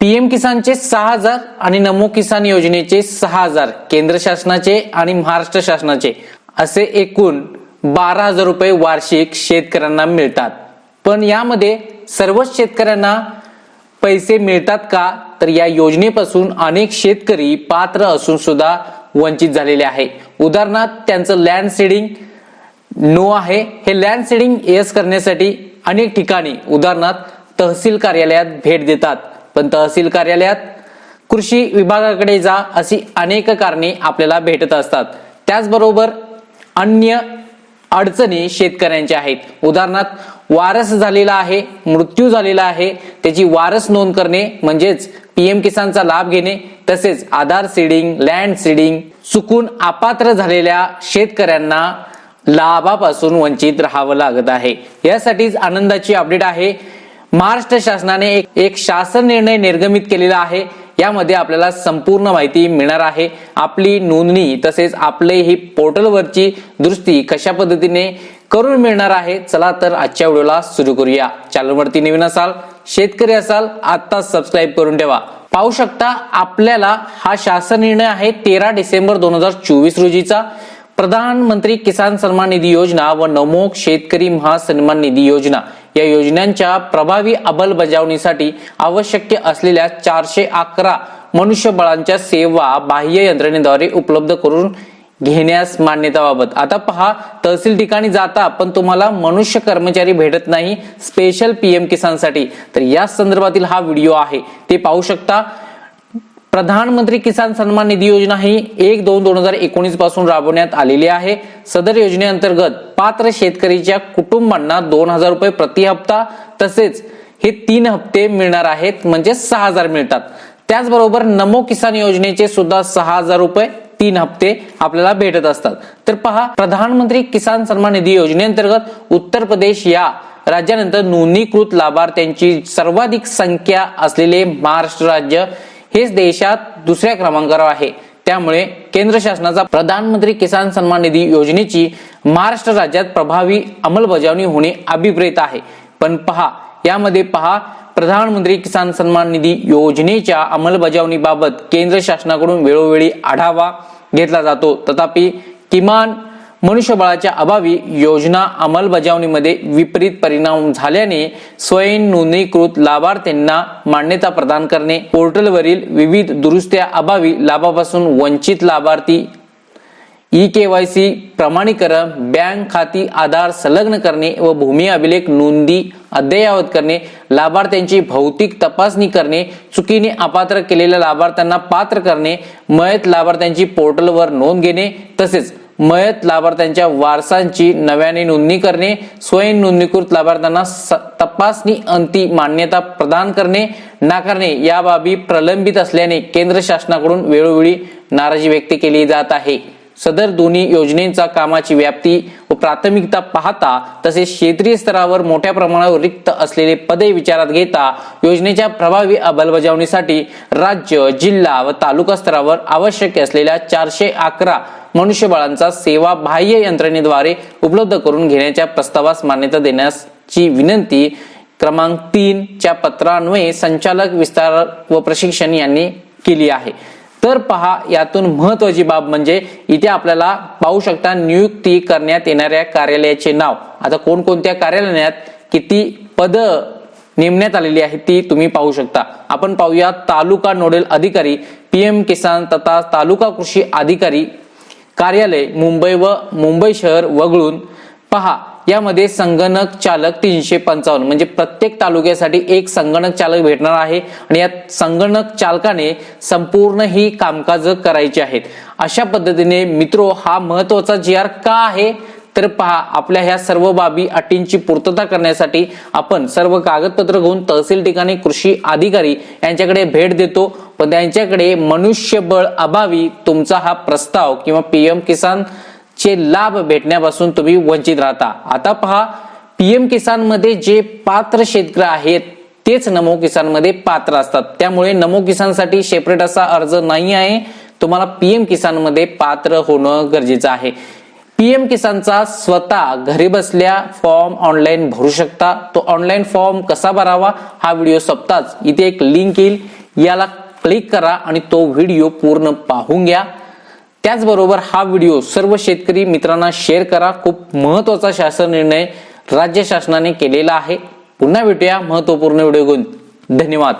PM किसानचे सहा हजार आणि नमो किसान योजनेचे सहा हजार केंद्र शासनाचे आणि महाराष्ट्र शासनाचे. असे एकूण बारा हजार रुपये वार्षिक शेतकऱ्यांना मिळतात. पण यामध्ये सर्वच शेतकऱ्यांना पैसे मिळतात का? तर या योजनेपासून अनेक शेतकरी पात्र असून सुद्धा वंचित झालेले आहे. उदाहरणार्थ त्यांचं लँड सीडिंग नो आहे. हे लँड सीडिंग येस करण्यासाठी अनेक ठिकाणी उदाहरणार्थ तहसील कार्यालयात भेट देतात. पण तहसील कार्यालयात कृषी विभागाकडे जा अशी अनेक कारणे आपल्याला भेटत असतात. त्याचबरोबर अन्य अडचणी शेतकऱ्यांच्या आहेत. उदाहरणार्थ वारस झालेला आहे मृत्यू झालेला आहे त्याची वारस नोंद करणे म्हणजेच पीएम किसानचा लाभ घेणे तसेच आधार सीडिंग लँड सीडिंग चुकून अपात्र झालेल्या शेतकऱ्यांना लाभापासून वंचित राहावं लागत आहे. यासाठीच आनंदाची अपडेट आहे. महाराष्ट्र शासनाने एक एक शासन निर्णय निर्गमित केलेला आहे. यामध्ये आपल्याला संपूर्ण माहिती मिळणार आहे. आपली नोंदणी तसेच आपले ही पोर्टलवरची दुरुस्ती कशा पद्धतीने करून मिळणार आहे चला तर आजच्या व्हिडिओला सुरू करूया. चॅनलवरती नवीन असाल शेतकरी असाल आता सबस्क्राईब करून ठेवा. पाहू शकता आपल्याला हा शासन निर्णय आहे तेरा डिसेंबर दोन हजार चोवीस रोजीचा. प्रधानमंत्री किसान सन्मान निधी योजना व नमोक शेतकरी महासन्मान निधी योजना. या योजनांच्या प्रभावी अंमलबजावणीसाठी आवश्यक असलेल्या चारशे अकरा मनुष्यबळांच्या सेवा बाह्य यंत्रणेद्वारे उपलब्ध करून घेण्यास मान्यताबाबत आता पहा तहसील ठिकाणी जाता पण तुम्हाला मनुष्य कर्मचारी भेटत नाही स्पेशल पीएम किसानसाठी. तर या संदर्भातील हा व्हिडिओ आहे. ते पाहू शकता प्रधानमंत्री किसान सन्मान निधी योजना ही एक दोन दोन हजार एकोणीसपासून राबवण्यात आलेली आहे. सदर योजनेअंतर्गत पात्र शेतकरीच्या कुटुंबांना दोन हजार रुपये प्रति हप्ता तसेच हे तीन हप्ते मिळणार आहेत म्हणजे सहा हजार मिळतात. त्याचबरोबर नमो किसान योजनेचे सुद्धा सहा हजार रुपये तीन हप्ते आपल्याला भेटत असतात. तर पहा प्रधानमंत्री किसान सन्मान निधी योजनेअंतर्गत उत्तर प्रदेश या राज्यानंतर नोंदणीकृत लाभार्थ्यांची सर्वाधिक संख्या असलेले महाराष्ट्र राज्य हेच देशात दुसऱ्या क्रमांकावर आहे. त्यामुळे केंद्र शासनाचा प्रधानमंत्री किसान सन्मान निधी योजनेची महाराष्ट्र राज्यात प्रभावी अंमलबजावणी होणे अभिप्रेत आहे. पण पहा यामध्ये पहा प्रधानमंत्री किसान सन्मान निधी योजनेच्या अंमलबजावणीबाबत केंद्र शासनाकडून वेळोवेळी आढावा घेतला जातो. तथापि किमान मनुष्यबळाच्या अभावी योजना अंमलबजावणीमध्ये विपरीत परिणाम झाल्याने स्वयं नोंदणीकृत लाभार्थ्यांना मान्यता प्रदान करणे पोर्टलवरील विविध दुरुस्त्या अभावी लाभापासून वंचित लाभार्थी ई के वाय सी प्रमाणीकरण बँक खाती आधार संलग्न करणे व भूमी अभिलेख नोंदी अद्ययावत करणे लाभार्थ्यांची भौतिक तपासणी करणे चुकीने अपात्र केलेल्या लाभार्थ्यांना पात्र करणे मयत लाभार्थ्यांची पोर्टलवर नोंद घेणे तसेच मयत लाभार्थ्यांच्या वारसांची नव्याने नोंदणी करणे स्वयं नोंदणीकृत लाभार्थ्यांना स- तपासणी अंती मान्यता प्रदान करणे नाकारणे या बाबी प्रलंबित असल्याने केंद्र शासनाकडून वेळोवेळी नाराजी व्यक्त केली जात आहे. सदर दोन्ही योजनेचा कामाची व्याप्ती प्राथमिकता पाहता तसेच क्षेत्रीय स्तरावर मोठ्या प्रमाणावर रिक्त असलेले पदे विचारात घेता योजनेच्या प्रभावी अंमलबजावणीसाठी राज्य जिल्हा व तालुका स्तरावर आवश्यक असलेल्या चारशे अकरा मनुष्यबळांचा सेवा बाह्य यंत्रणेद्वारे उपलब्ध करून घेण्याच्या प्रस्तावास मान्यता देण्याची विनंती क्रमांक तीन च्या पत्रान्वये संचालक विस्तार व प्रशिक्षण यांनी केली आहे. तर पहा यातून महत्वाची बाब म्हणजे इथे आपल्याला पाहू शकता नियुक्ती करण्यात येणाऱ्या कार्यालयाचे नाव. आता कोणकोणत्या कार्यालयात किती पद नेमण्यात आलेली आहे ती तुम्ही पाहू शकता. आपण पाहूया तालुका नोडल अधिकारी पीएम किसान तथा तालुका कृषी अधिकारी कार्यालय मुंबई व मुंबई शहर वगळून. पहा यामध्ये संगणक चालक तीनशे पंचावन्न म्हणजे प्रत्येक तालुक्यासाठी एक संगणक चालक भेटणार आहे आणि या संगणक चालकाने संपूर्ण ही कामकाज करायची आहेत. अशा पद्धतीने मित्रो हा महत्त्वाचा जी आर का आहे? तर पहा आपल्या ह्या सर्व बाबी अटींची पूर्तता करण्यासाठी आपण सर्व कागदपत्र घेऊन तहसील ठिकाणी कृषी अधिकारी यांच्याकडे भेट देतो. पण त्यांच्याकडे मनुष्यबळ अभावी तुमचा हा प्रस्ताव किंवा पीएम किसान चे लाभ भेटण्यापासून तुम्ही वंचित राहता. आता पहा पीएम किसानमध्ये जे पात्र शेतकरी आहेत तेच नमो किसानमध्ये पात्र असतात. त्यामुळे नमो किसानसाठी सेपरेट असा अर्ज नाही आहे. तुम्हाला पीएम किसानमध्ये पात्र होणं गरजेचं आहे. पीएम किसानचा स्वतः घरी बसल्या फॉर्म ऑनलाईन भरू शकता. तो ऑनलाईन फॉर्म कसा भरावा हा व्हिडिओ सप्ताच इथे एक लिंक येईल. याला क्लिक करा आणि तो व्हिडिओ पूर्ण पाहून घ्या. त्याचबरोबर हा व्हिडिओ सर्व शेतकरी मित्रांना शेअर करा. खूप महत्त्वाचा शासन निर्णय राज्य शासनाने केलेला आहे. पुन्हा भेटूया महत्त्वपूर्ण व्हिडिओ घेऊन. धन्यवाद.